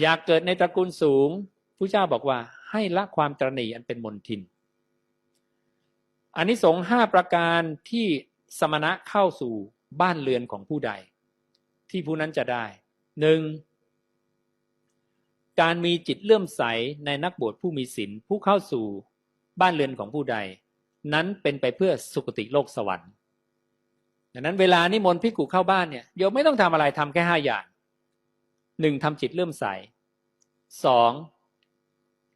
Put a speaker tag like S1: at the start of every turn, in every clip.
S1: อยากเกิดในตระกูลสูงผู้เจ้าบอกว่าให้ละความตรณีอันเป็นมนทินอันนี้สงห้าประการที่สมณะเข้าสู่บ้านเรือนของผู้ใด ที่ผู้นั้นจะได้หนึ่งการมีจิตเลื่อมใสในนักบวชผู้มีศีลผู้เข้าสู่บ้านเรือนของผู้ใด นั้นเป็นไปเพื่อสุคติโลกสวรรค์ดังนั้นเวลานิมนต์พิกุเข้าบ้านเนี่ยโยมไม่ต้องทำอะไรทำแค่ห้าอย่าง หนึ่งทำจิตเลื่อมใสสอง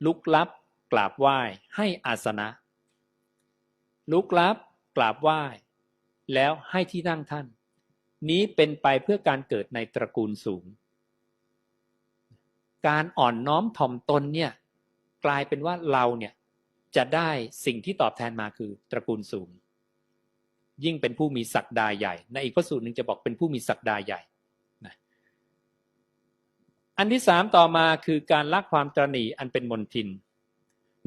S1: ลุกลับกราบไหว้ให้อาสนะ ลุกลับกราบไหว้ แล้วให้ที่นั่งท่าน นี้เป็นไปเพื่อการเกิดในตระกูลสูง การอ่อนน้อมถ่อมตนเนี่ยกลายเป็นว่าเราเนี่ยจะได้สิ่งที่ตอบแทนมาคือตระกูลสูง ยิ่งเป็นผู้มีศักดาใหญ่ ในอีกพระสูตรหนึ่งจะบอกเป็นผู้มีศักดาใหญ่ อันที่สามต่อมาคือการละความตรณีอันเป็นมนทิน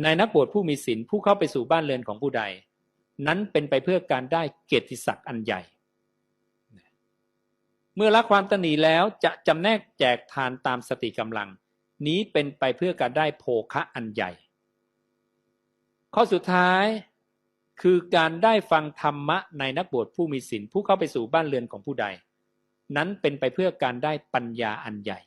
S1: ในนักบวชผู้มีศีลผู้เข้าไปสู่บ้านเรือนของผู้ใด นั้นเป็นไปเพื่อการได้เกียรติศักดิ์อันใหญ่ เมื่อละความตนีแล้วจะจำแนกแจกทานตามสติกำลัง นี้เป็นไปเพื่อการได้โภคะอันใหญ่ ข้อสุดท้ายคือการได้ฟังธรรมะในนักบวชผู้มีศีลผู้เข้าไปสู่บ้านเรือนของผู้ใด นั้นเป็นไปเพื่อการได้ปัญญาอันใหญ่